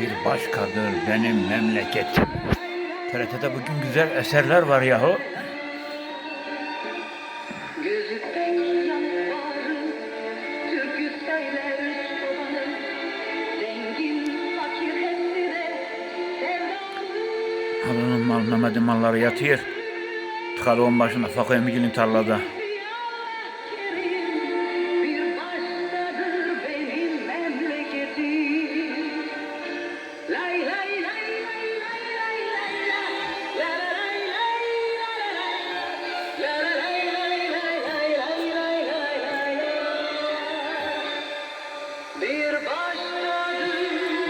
bir başkadır benim memleketim. TRT'de bugün güzel eserler var yahu. Halının malına madimalları yatıyor. Tıkalı on başında Fakı Emicil'in tarlada.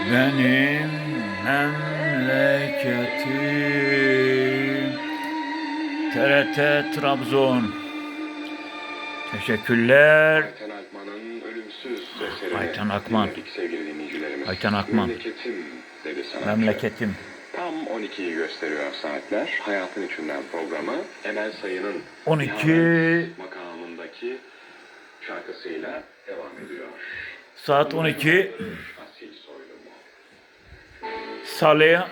Benim memleketim. TRT Trabzon. Teşekkürler. Ayten Akman. Ayten Akman. Memleketim. Tam 12'yi gösteriyor saatler. Hayatın içinden programı Emel Sayın'ın 12. Nihavent makamındaki şarkısıyla devam ediyor. Saat 12. Salı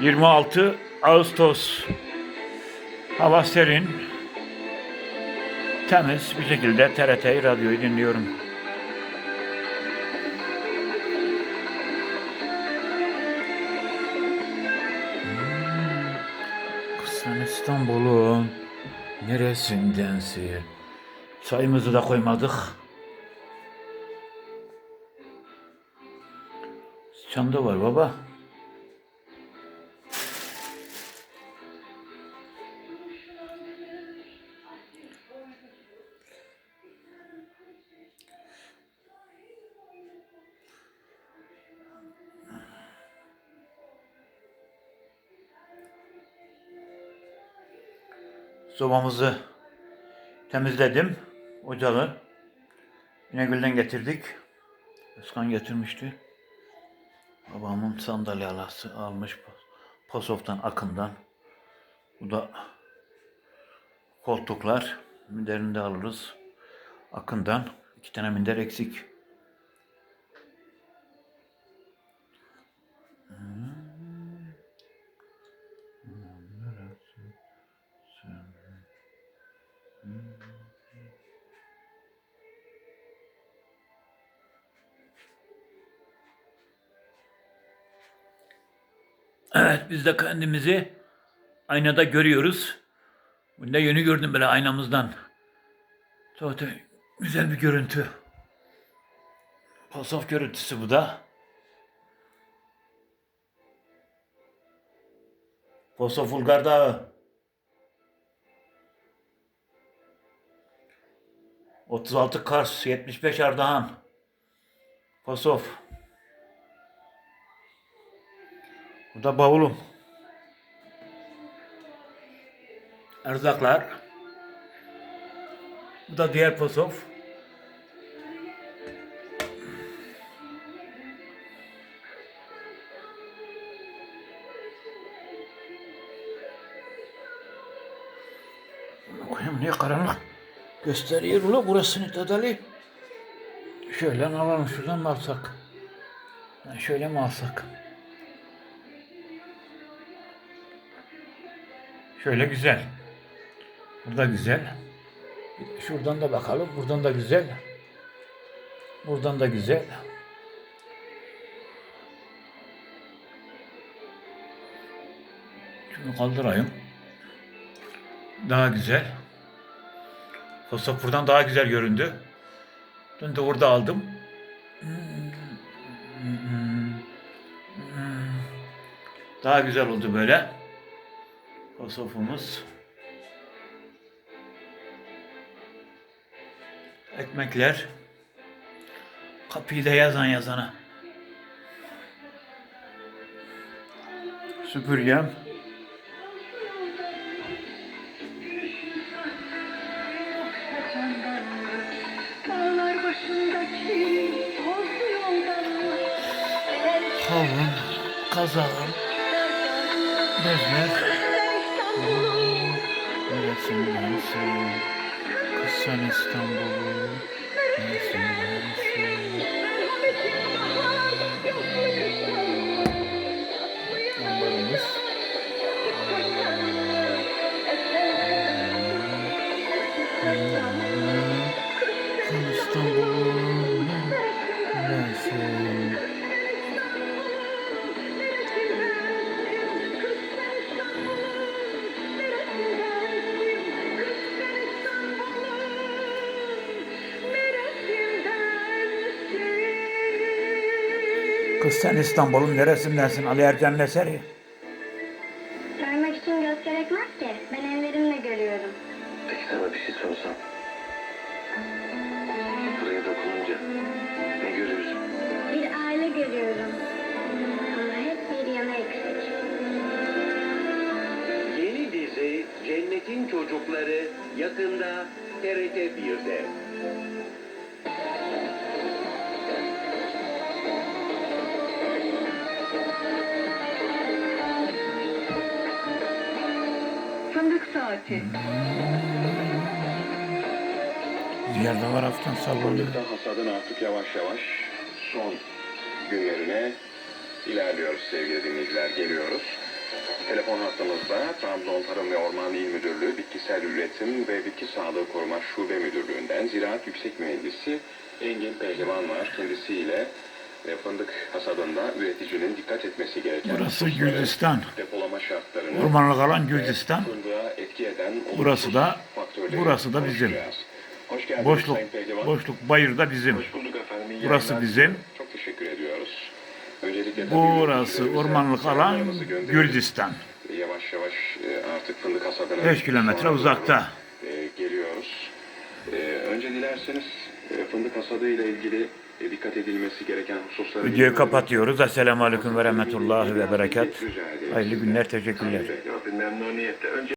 26 Ağustos. Hava serin. Temiz bir şekilde TRT radyoyu dinliyorum. Hmm, sen İstanbul'un neresindensin? Çayımızı da koymadık. Çamda var baba. Sobamızı temizledim. Ocağı. İnegül'den getirdik. Özkan getirmişti. Babamın sandalye alası almış Posof'tan Akın'dan. Bu da koltuklar. Minderini de alırız. Akın'dan. iki tane minder eksik. Biz de kendimizi aynada görüyoruz. Bunda yeni gördüm böyle aynamızdan. Zaten güzel bir görüntü. Pasof görüntüsü bu da. Pasof Ulgar Dağı. 36 Kars, 75 Ardahan. Pasof. Bu da bavulum. Erzaklar. Bu da diğer posof. Koyayım niye karanlık gösteriyor ula burasını tadali. Şöyle alalım şuradan mı alsak? Şöyle mi alsak? Şöyle güzel. Burada güzel. Şuradan da bakalım. Buradan da güzel. Buradan da güzel. Şunu kaldırayım. Daha güzel. Fosfor buradan daha güzel göründü. Dün de orada aldım. Daha güzel oldu böyle. Kasofumuz. Ekmekler. Kapıyı da yazan yazana. Süpürgem. Kavun, kazağım, bezmek. Neresin bensin Kısan İstanbul'u. Neresin bensin Kız sen İstanbul'un neresindensin? Ali Ercan Neseri. Görmek için göz gerekmez ki. Ben ellerimle görüyorum. Peki sana bir şey sorsam. Buraya dokununca ne görüyorsun? Bir aile görüyorum. Ama hep bir yana eksik. Yeni dizi Cennetin Çocukları yakında TRT 1'de. Fındık saati. Ziyarda var haftan. Fındıkta hasadın artık yavaş yavaş son günlerine ilerliyoruz sevgili dinleyiciler. Geliyoruz. Telefon hattımızda Trabzon Tarım ve Orman İl Müdürlüğü Bitkisel Üretim ve Bitki Sağlığı Koruma Şube Müdürlüğü'nden Ziraat Yüksek Mühendisi Engin Pehlivan var. Kendisiyle e, fındık hasadında üreticinin dikkat etmesi gereken Burası Gürcistan. Depolama şartlarını Ormanlık alan ve Gürcistan. etki eden Burası da- burası da bizim. konuşacağız. Hoş geldiniz Boşluk, Sayın Pehlivan. boşluk bayır da bizim. Hoş bulduk efendim. Burası bizim. Çok teşekkür ediyoruz. Öncelikle Burası ormanlık alan. Gürcistan. Yavaş yavaş e, artık fındık hasadına 5 kilometre uzakta. e, geliyoruz. E, önce dilerseniz fındık hasadı ile ilgili e, dikkat edilmesi gereken hususları... Videoyu kapatıyoruz. Esselamu Aleyküm ve Rahmetullahi ve Berekat. Hayırlı günler, teşekkürler. Bir memnuniyetle. Önce